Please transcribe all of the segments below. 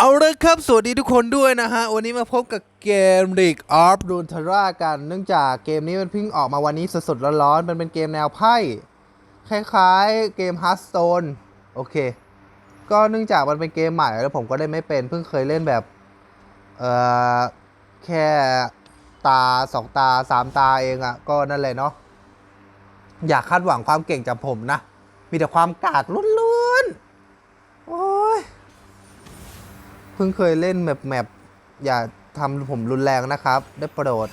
เอาละครับ สวัสดีทุกคนด้วยนะฮะ วันนี้มาพบกับเกม League of Runeterra กัน เนื่องจากเกมนี้มันเพิ่งออกมาวันนี้สดๆร้อนๆ มันเป็นเกมแนวไพ่ คล้ายๆ เกม Hearthstone โอเค ก็เนื่องจากมันเป็นเกมใหม่แล้วผมก็ได้ไม่เป็น เพิ่งเคยเล่นแบบ เอ่อ แค่ตาสองตาสามตาเองอะ่ะ ก็นั่นเลยเนาะ อยากคาดหวังความเก่งจากผมนะ มีแต่ความกากล้วนๆ โอ้ย เพิ่งเคยเล่นแมปแมปอย่าทำผมรุนแรงนะครับ ได้โปรด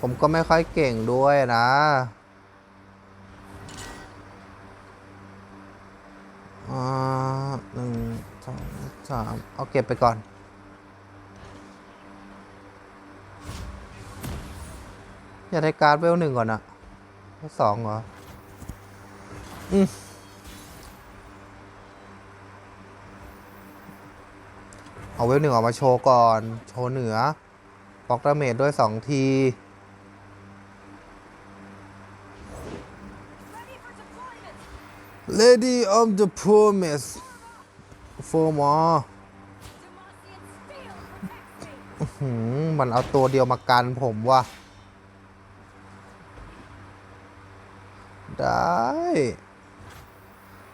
ผมก็ไม่ค่อยเก่งด้วยนะ อ่าหนึ่งสองสามเอาเก็บไปก่อนอยากได้การ์ดเวลหนึ่งก่อนอะสองเหรอ อืม เอาเวลหนึ่งออกมาโชว์ก่อน โชว์เหนือปอกดาเมจด้วยสองที Lady of the Promise four more หืมมันเอาตัวเดียวมากันผมว่ะ ได้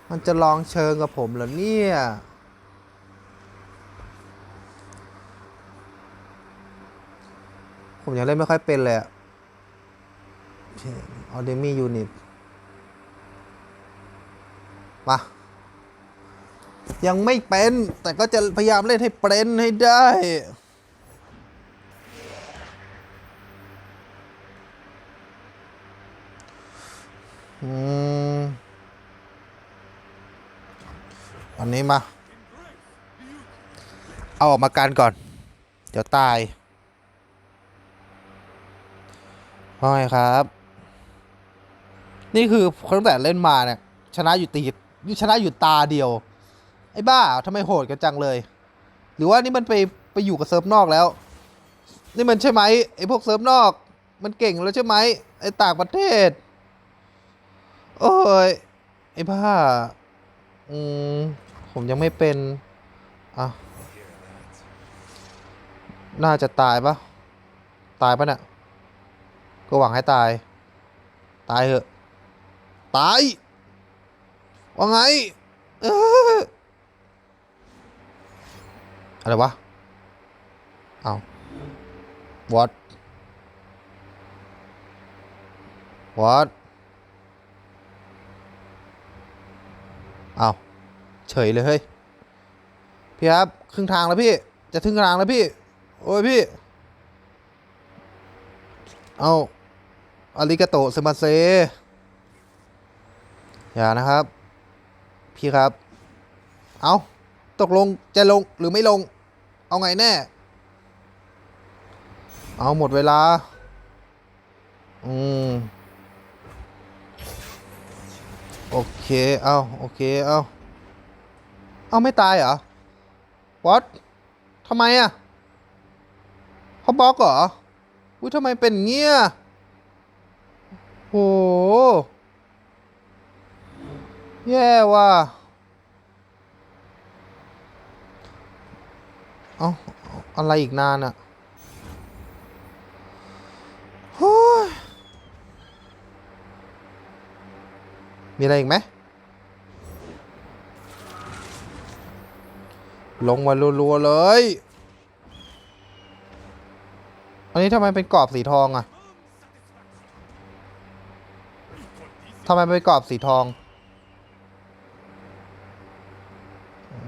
มันจะลองเชิงกับผมเหรอเนี่ย ผมยังเล่นไม่ค่อยเป็นเลยอะออเดมี่ยูนิตมายังไม่เป็น แต่ก็จะพยายามเล่นให้เป็นให้ได้อันนี้มา เอาออกมากันก่อน เดี๋ยวตาย ว่าไงครับ นี่คือตั้งแต่เล่นมาเนี่ย ชนะอยู่ตีชนะอยู่ตาเดียว ไอ้บ้าทำไมโหดกันจังเลย หรือว่านี่มันไปไปอยู่กับเซิร์ฟนอกแล้ว นี่มันใช่ไหมไอ้พวกเซิร์ฟนอก มันเก่งแล้วใช่ไหมไอ้ต่างประเทศ โอ้ย ไอ้บ้า อืม ผมยังไม่เป็น อะ น่าจะตายปะตายปะเนี่ย ก็หวังให้ตาย ตายเถอะ ตาย ว่าไงอออะไรวะ เอา what what เอาเฉยเลยเฮ้ย พี่ครับ ครึ่งทางแล้วพี่ จะถึงทางแล้วพี่ โอ้ยพี่ เอา อาริกาโตเซมาเซ อย่านะครับ พี่ครับ เอาตกลงจะลงหรือไม่ลง เอาไงแน่ เอาหมดเวลา อืม โอเค เอาโอเค เอาเอาไม่ตายเหรอ what ทำไมอะเขาบล็อกเหรอ อุ้ยทำไมเป็นเงี้ย โห แย่ว่ะเอาอาอะไรอีกนานอะโฮ้ยมีอะไรอีกไหม ลงมารัวๆเลย อันนี้ทำไมเป็นกรอบสีทองอะทำไมเป็นกรอบสีทอง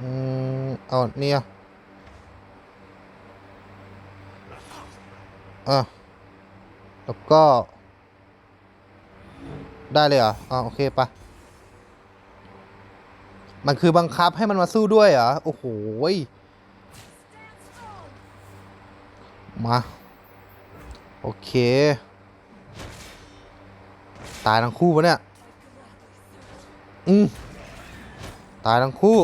อืมเอาเนี่ยอะแล้วก็ ได้เลยเหรออ่าโอเคปะมันคือบังคับให้มันมาสู้ด้วยเหรอ โอ้โหมา โอเค ตายทั้งคู่ปะเนี่ย อืมตายทั้งคู่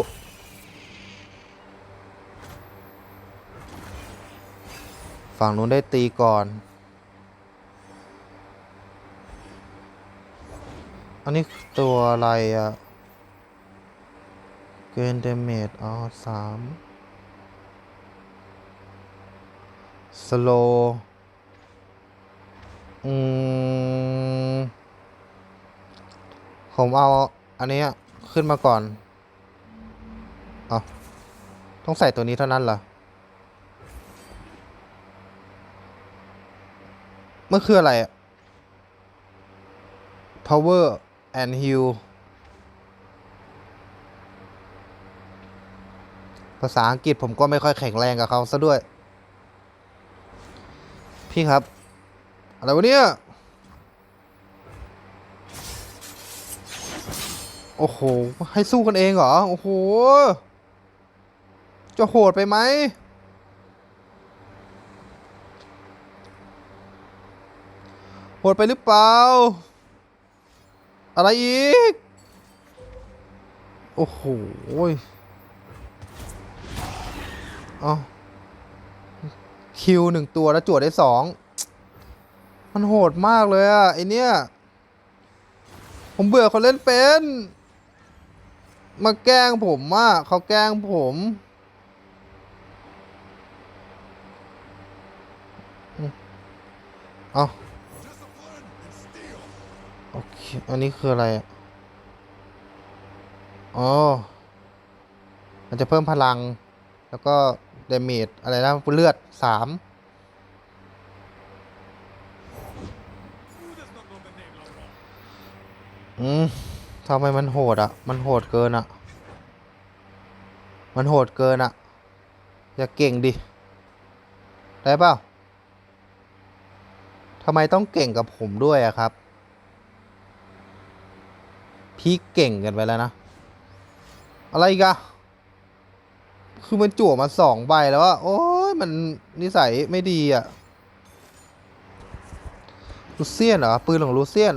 ฝั่งนู้นได้ตีก่อน อันนี้ตัวอะไรอะเกนเดเมจอ๋อสามสโลอืมผมเอา อันนี้ขึ้นมาก่อนเอาต้องใส่ตัวนี้เท่านั้นเหรอมันคืออะไร power and heal ภาษาอังกฤษผมก็ไม่ค่อยแข็งแรงกับเขาซะด้วย พี่ครับ อะไรวะเนี่ย โอ้โห ให้สู้กันเองเหรอ โอ้โห จะโหดไปไหม โหดไปหรือเปล่า อะไรอีก โอ้โหเอาคิวหนึ่งตัวแล้วจวดได้สอง มันโหดมากเลยอะไอเนี้ยผมเบื่อเขาเล่นเป็น มาแกล้งผมอะเขาแกล้งผมเอาโอเค อันนี้คืออะไรอะอ๋อ มันจะเพิ่มพลัง แล้วก็เดเมจอะไรนะเลือดสามอืม ทำไมมันโหดอะ มันโหดเกินอะ มันโหดเกินอะ อย่าเก่งดิ ได้เปล่าทำไมต้องเก่งกับผมด้วยอะครับ พี่เก่งกันไปแล้วนะ อะไรกะคือมันจั่วมาสองใบแล้วอะโอ้ยมันนิสัยไม่ดีอะลูเซียนเหรอ ปืนของลูเซียน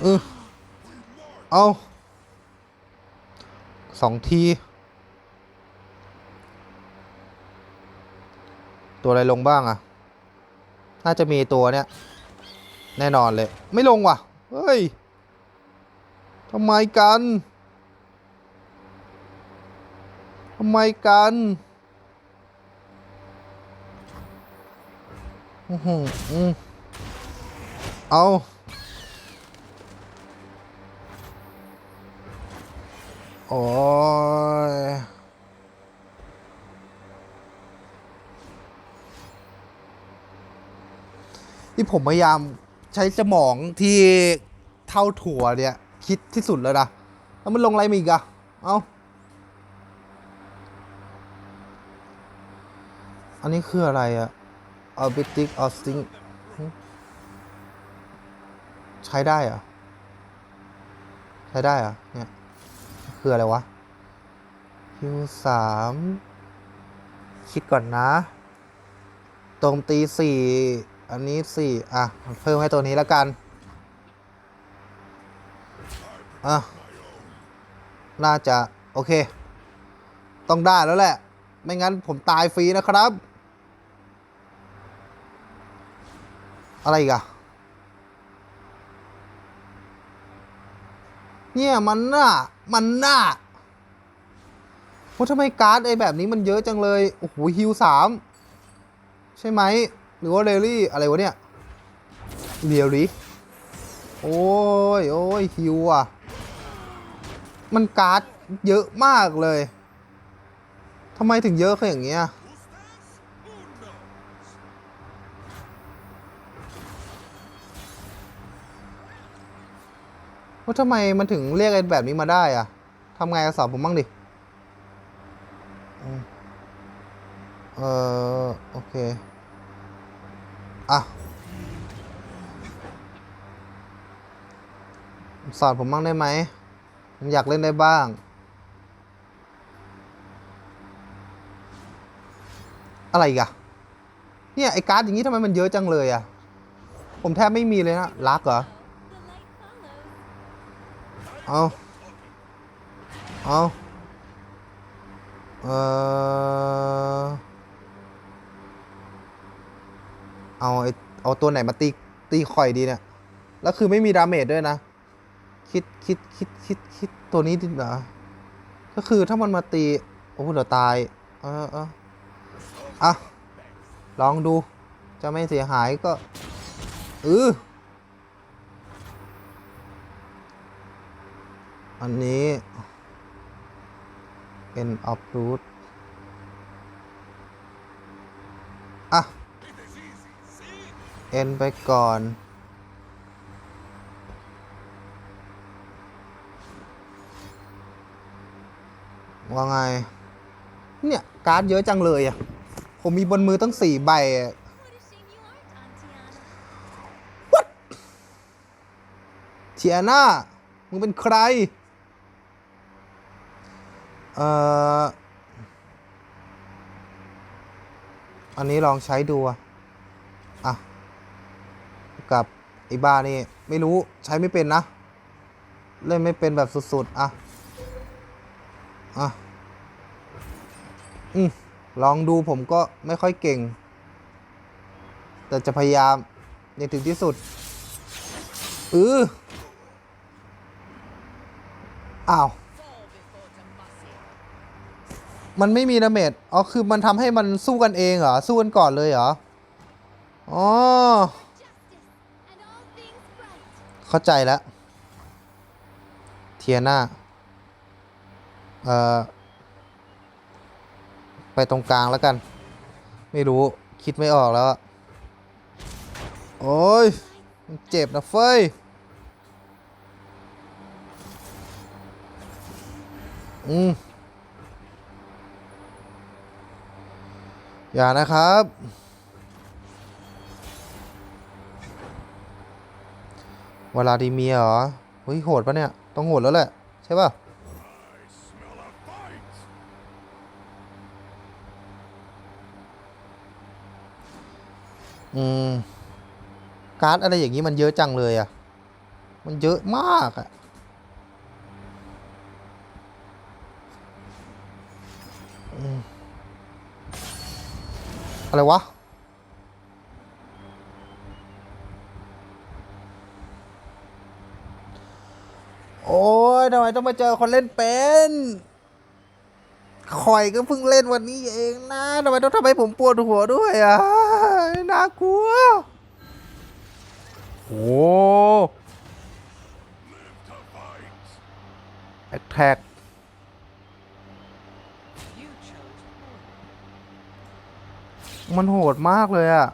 เออเอาสองที ตัวอะไรลงบ้างอะน่าจะมีตัวเนี้ย แน่นอนเลย ไม่ลงว่ะ เฮ้ยทำไมกันทำไมกันอือหืออือเอา โอ้ยนี่ผมพยายามใช้สมองที่เท่าถั่วเนี่ย คิดที่สุดแล้วนะ แล้วมันลงอะไรมาอีกอะเอาอันนี้คืออะไรอะ Orbitic o u s t i n g ใช้ได้อะใช้ได้อะเนี่ย คืออะไรวะคิวสามคิดก่อนนะ ตรงตีสี่อันนี้สี่อะ เพิ่มให้ตัวนี้แล้วกัน อะ น่าจะ โอเค ต้องได้แล้วแหละ ไม่งั้นผมตายฟรีนะครับ อะไรอีกอะ เนี่ยมันน่ะมันน่ะว่าทำไมการ์ดไอแบบนี้มันเยอะจังเลย โอ้โหฮิวสามใช่ไหม หรือว่าเรลลี่อะไรวะเนี่ยเรียลี่โอ้ยโอ้ยฮิวอะ มันการ์ดเยอะมากเลยทำไมถึงเยอะขนาดอย่างเงี้ย ว่าทำไมมันถึงเรียกไอ้แบบนี้มาได้อะทำไงสอนผมบ้างดิ เออโอเค อะ สอนผมบ้างได้ไหมผมอยากเล่นได้บ้าง อะไรกะเนี่ย ไอ้การ์ดอย่างนี้ทำไมมันเยอะจังเลยอะผมแทบไม่มีเลยนะรักเหรอ เอาเอาเออเอาไอเอาตัวไหนมาตีตีข่อยดีเนี่ย แล้วคือไม่มีดาเมจด้วยนะ คิดคิดคิดคิดคิดตัวนี้ดิเหรอ ก็คือถ้ามันมาตี โอ้โหเดี๋ยวตาย เออเอออะ ลองดู จะไม่เสียหายก็เออ อันนี้ end of root อะ end ไปก่อน ว่าไง เนี่ย การ์ดเยอะจังเลยอะ ผมมีบนมือตั้งสี่ใบอะ What a shame you aren't, Auntiana. เทียนามึงเป็นใคร เอ่ออันนี้ลองใช้ดู อะ กับไอ้บ้านี่ ไม่รู้ใช้ไม่เป็นนะ เล่นไม่เป็นแบบสุดๆ อะ อะ อืมลองดูผมก็ไม่ค่อยเก่ง แต่จะพยายามในถึงที่สุดเอออ้าว มันไม่มีดาเมจอ๋อคือมันทำให้มันสู้กันเองเหรอ สู้กันก่อนเลยเหรอ อ๋อ เข้าใจแล้วเทียนาเอ่อ ไปตรงกลางแล้วกัน ไม่รู้คิดไม่ออกแล้ว โอ้ย เจ็บนะเฟ้ยอืม อย่านะครับวลาดิเมียเหรอเฮ้ยโหดปะเนี่ย ต้องโหดแล้วแหละ ใช่ป่ะอืม การ์ดอะไรอย่างนี้มันเยอะจังเลยอะ่ะ มันเยอะมากอะ่ะ อะไรวะ โอ้ยทำไมต้องมาเจอคนเล่นเป็นคอยก็เพิ่งเล่นวันนี้เองนะทำไมต้องทำให้ผมปวดหัวด้วยอะน่ากลัว โอ้แอคแท็ก มันโหดมากเลยอะ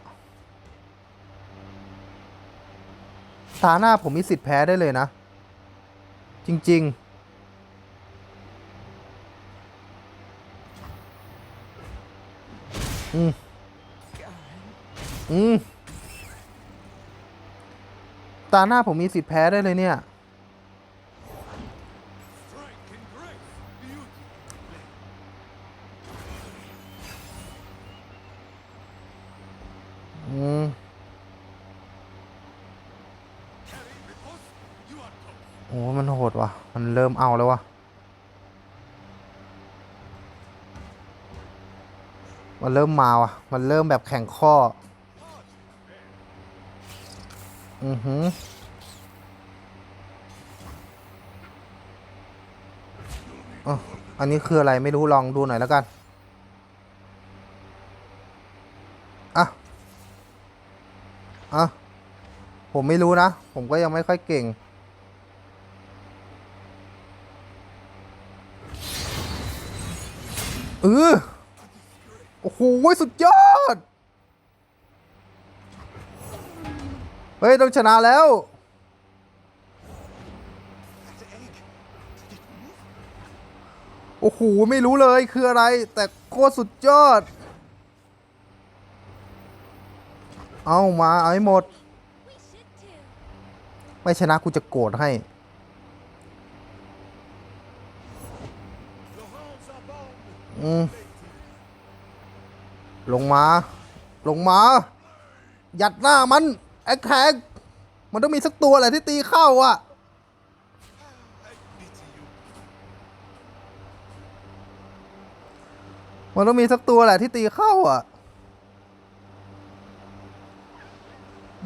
ตาหน้าผมมีสิทธิ์แพ้ได้เลยนะ จริง ๆอืม อืม ตาหน้าผมมีสิทธิ์แพ้ได้เลยเนี่ย โอ้มันโหดว่ะ มันเริ่มเอาแล้วว่ะ มันเริ่มมาว่ะ มันเริ่มแบบแข่งข้อ อือหือ อันนี้คืออะไรไม่รู้ลองดูหน่อยแล้วกัน อะ อะ ผมไม่รู้นะ ผมก็ยังไม่ค่อยเก่ง เออโอ้โหสุดยอด เฮ้ย ต้องชนะแล้ว โอ้โห ไม่รู้เลยคืออะไร แต่โคตรสุดยอด เอามา เอาให้หมด ไม่ชนะกูจะโกรธให้ The hounds are bound. อืม ลงมา ลงมา หยัดหน้ามัน แอคแทกมันต้องมีสักตัวแหละที่ตีเข้าอะ มันต้องมีสักตัวแหละที่ตีเข้าอะ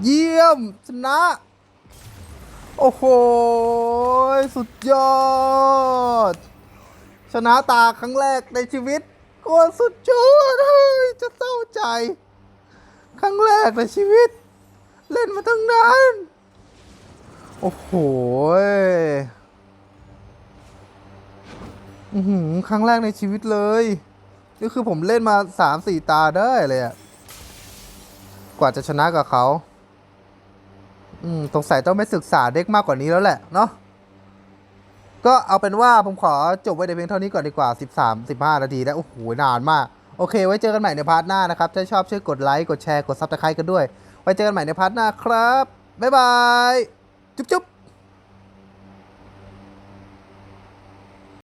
เยี่ยม ชนะ โอ้โห สุดยอด ชนะตาครั้งแรกในชีวิตโคตรสุดยอดเฮ้ยจะเศร้าใจ ครั้งแรกในชีวิต เล่นมาตั้งนานโอ้โหอือหือครั้งแรกในชีวิตเลยนี่คือผมเล่นมาสามสี่ตาได้เลยอะกว่าจะชนะกับเขาอืมสงสัยต้องไปศึกษาเด็กมากกว่านี้แล้วแหละเนาะ ก็เอาเป็นว่าผมขอจบไว้ในเพียงเท่านี้ก่อนดีกว่า 13 15 นาทีแล้ว โอ้โห นานมาก โอเค ไว้เจอกันใหม่ในพาร์ทหน้านะครับ ถ้าชอบช่วยกดไลค์ กดแชร์ กดซับสไครต์กันด้วย ไว้เจอกันใหม่ในพาร์ทหน้าครับ บ๊ายบาย จุ๊บจุ๊บ